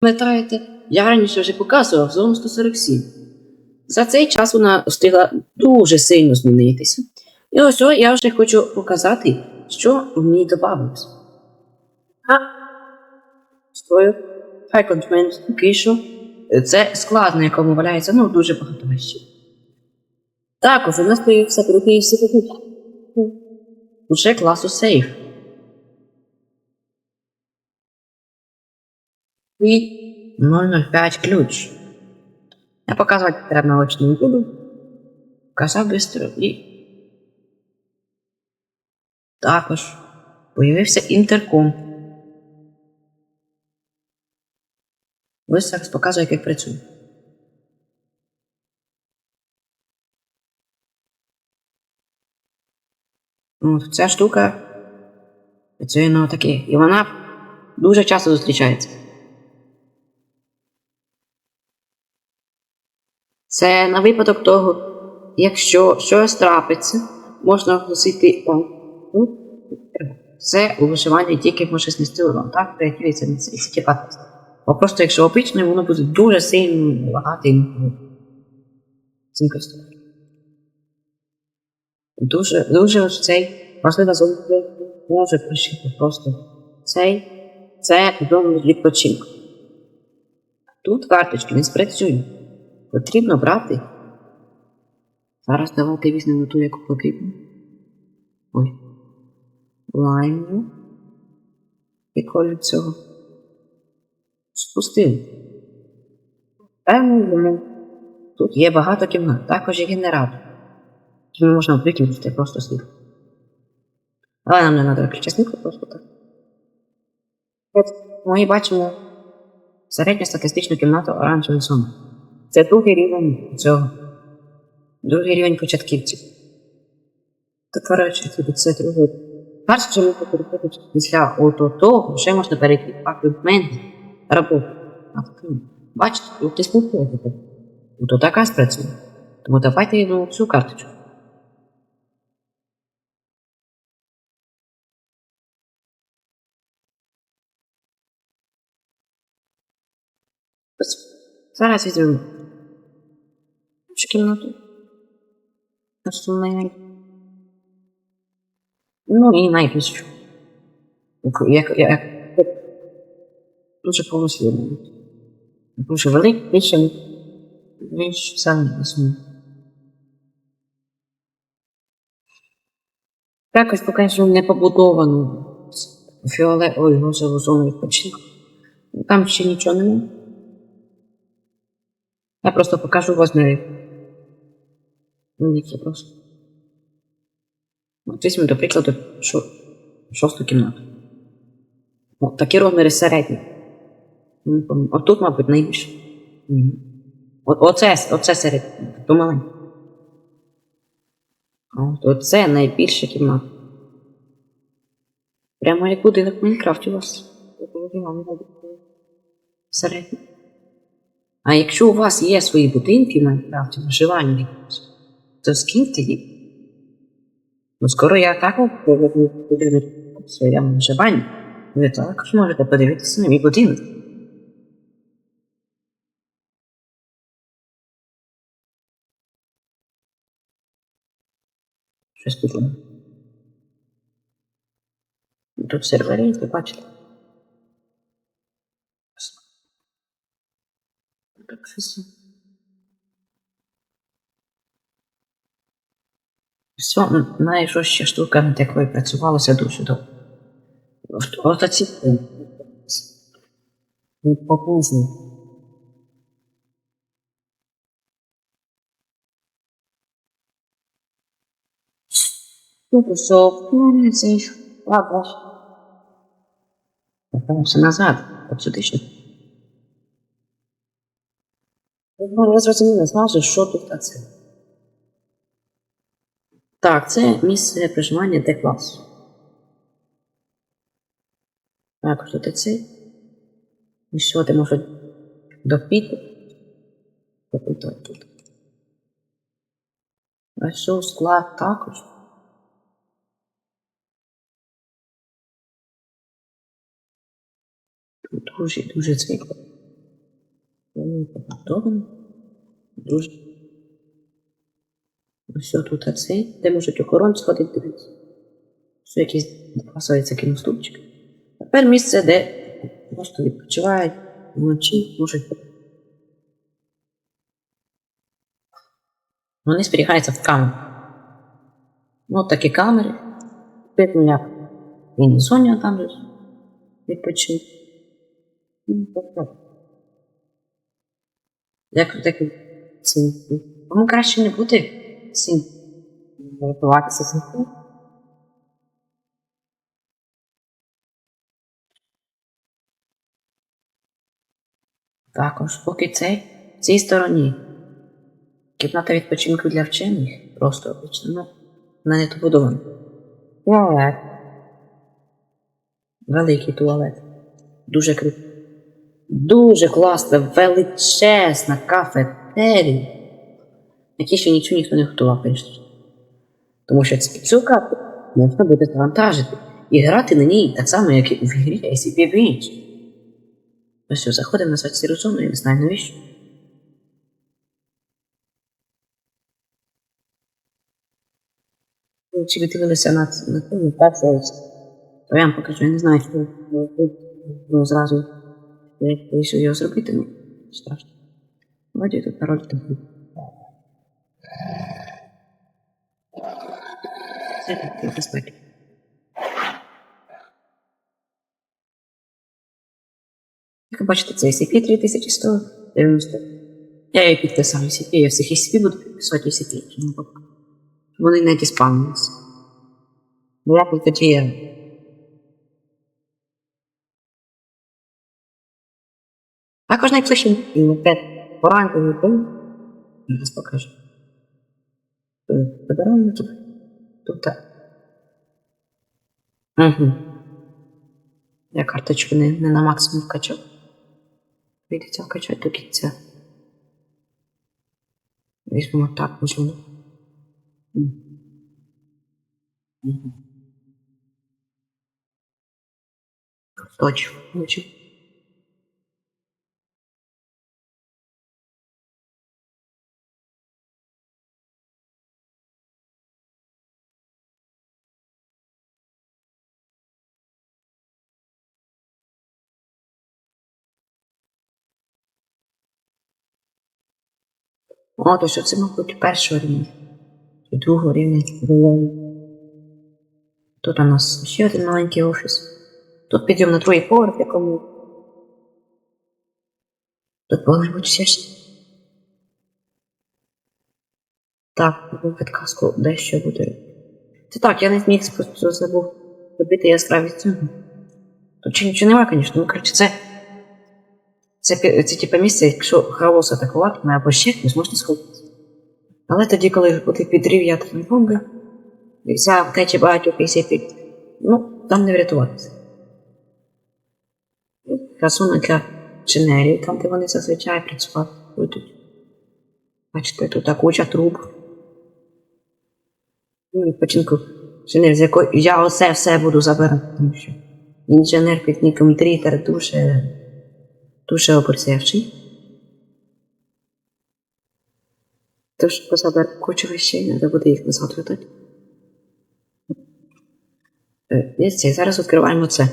Пам'ятаєте, я раніше вже показував зону 147. За цей час вона встигла дуже сильно змінитися. І ось я вже хочу показати, що в ній додавалось. А стою. Хай контмент що. Це склад, на якому валяється ну, дуже багато речей. Також у нас появився другий інститут. Уже класу сейф. І 005 ключ. Я показувати прямо наочно не буду. Показав бистро і. Також появився інтерком. Ось зараз показую, як працює. От, ця штука працює на таке. І вона дуже часто зустрічається. Це на випадок того, якщо щось трапиться, можна оголосити ну, це у вишиванні тільки може знести урон. Так, реагується на це. Бо просто якщо опічне, воно буде дуже сильно лагати цим користуватися. Дуже, дуже ось цей важлива зона може пришити просто цей, це відомо відпочинку. Тут карточки не спрацюють. Потрібно брати. Зараз давайте візьмемо ту, яку потрібно. Ой. Лайну. І колір цього. Спустив. Певно, тут є багато кімнат. Також є генератор. Який можна виключити просто слід. Але нам не треба виключати просто так. От ми бачимо середньостатистичну кімнату оранжевої зони. Це другий рівень цього. Другий рівень початківців. Так, коротше, це другий. Перше, що ми переходимо після ото того, вже можна перейти в аквіпмент роботу. Бачите, тут ти спілкуєте. Ото така спрацює. Тому давайте йому всю карточку. Зараз візьмемо цю кімнату. Основний. Ну і найбільшу. Як, як, як, дуже повністю. Дуже великий, більше, ніж сам основний. Якось поки що не побудовано фіолетовою розову зону відпочинку. Там ще нічого немає. Я просто покажу розміри. Великі просто. От візьмемо, до прикладу, шо, шосту кімнату. От такі розміри середні. От тут, мабуть, найбільше. Оце, оце середнє, то маленьке. От, оце найбільша кімната. Прямо як будинок в Майнкрафті у вас. Середній. А якщо у вас є свої будинки в Майнкрафті, виживання якось, то скиньте їх. Ну, скоро я також будинок в своєму виживанні. Ви також можете подивитися на мій будинок. Щось воно. Тут сервери, ви бачите. Так, все. Все, знаю, ще штука, над якою працювалося дуже довго. От оці попозно. Ну, пішов, ну, ладно. Вернувся назад, от сюди ще. Ну, я зрозуміла, зразу, що тут це. Так, це місце проживання Д-класу. Так, що це? І що ти може допіти? Попитай тут. А що склад також? Дуже, дуже. Готовано. Дуже. Все тут оцей, де можуть охорон сходити дивитися. Все якісь пасується кіноступчик. Тепер місце, де просто відпочивають вночі, можуть. Вони зберігаються в камері. Ну, такі камери. Питання він Соня там же відпочив. Ну. Як такі. Тому краще не бути цим. Рятуватися цим. Також, поки цей в цій стороні. Кімната відпочинку для вчених. Просто обично. Ну, вона не. Туалет. Великий туалет. Дуже круто. Дуже класна, величезна кафетерія. Які ще нічого ніхто не готував, звісно. Тому що цю карту можна буде завантажити і грати на ній так само, як і в грі SCP Bridge. Ось все, заходимо на сайт Сірозону, я не знаю навіщо. Ну, Чи ви дивилися на, ц- на першу, то я вам покажу, я не знаю, що ну, зразу як вийшов його зробити, ну, страшно. Вроді тут пароль такий. Це так, для безпеки. Як ви бачите, це SCP 3190. Я її підписав SCP, я всіх SCP буду підписувати SCP. щоб не поп- Вони не діспамилися. Бо я тут тоді є. Також найближчим п'ять поранковий день. Зараз покажу. Е, Вибираємо тут. Тут. Угу. Я карточку не, не на максимум вкачав. Прийдеться вкачати до кінця. Візьмемо так, можливо. Мгм. Точно, влучив. О, то що це, мабуть, першого рівня. І другого рівня. Тут у нас ще один маленький офіс. Тут підйом на другий поверх, якому. Тут повинна ще ж. Так, підказку дещо буде. Це так, я не зміг просто забув робити яскравість цього. Тут ще нічого немає, звісно, ну коротше, це. Це, це типу місце, якщо хаос атакуватиме або ще хтось, можна сховатися. Але тоді, коли буде підрив ядерної бомби, і вся втеча багатьох під, ну, там не врятуватися. Красуна для інженерії, там, де вони зазвичай працювати. Бачите, тут куча труб. Ну, відпочинку інженер, з якої я оце все буду забирати, тому що інженер під ніком Трітер дуже, дуже оборзевший. Тож позабер кучу речей, треба буде їх назад видати. Е, Дивіться, зараз відкриваємо це.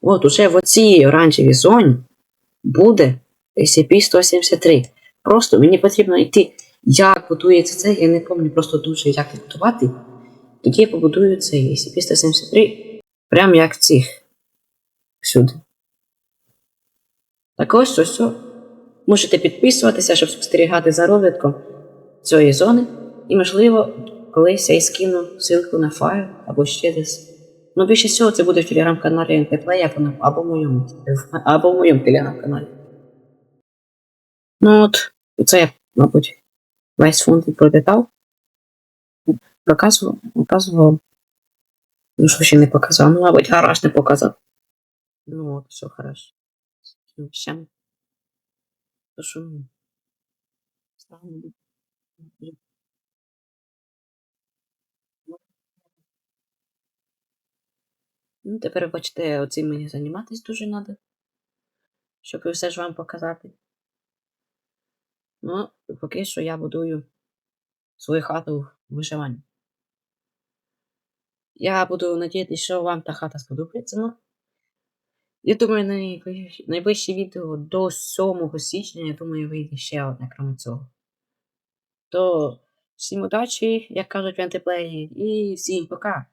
От уже в оцій оранжевій зоні буде SCP-173. Просто мені потрібно йти, як будується це, я не пам'ятаю просто дуже як будувати. Тоді я побудую цей SCP-173 прямо як цих всюди. Так ось ось. ось. Можете підписуватися, щоб спостерігати за розвитком цієї зони. І, можливо, колись я і скину ссылку на файл або ще десь. Ну, більше всього, це буде в телеграм-каналі на- або в моєму, або в моєму телеграм-каналі. Ну от, це мабуть, весь фонд прочитав. Показував, показував. Ну, що ще не показав? Ну, мабуть, гараж не показав. Ну, от, все хорошо. Ще. То що, ну. Ну, тепер бачите, оцим мені займатися дуже треба. Щоб все ж вам показати. Ну, поки що я будую свою хату в вишиванні. Я буду надіятися, що вам та хата сподобається. Ну, я думаю, найближче, відео до 7 січня, я думаю, вийде ще одне, крім цього. То всім удачі, як кажуть в антиплеї, і всім пока!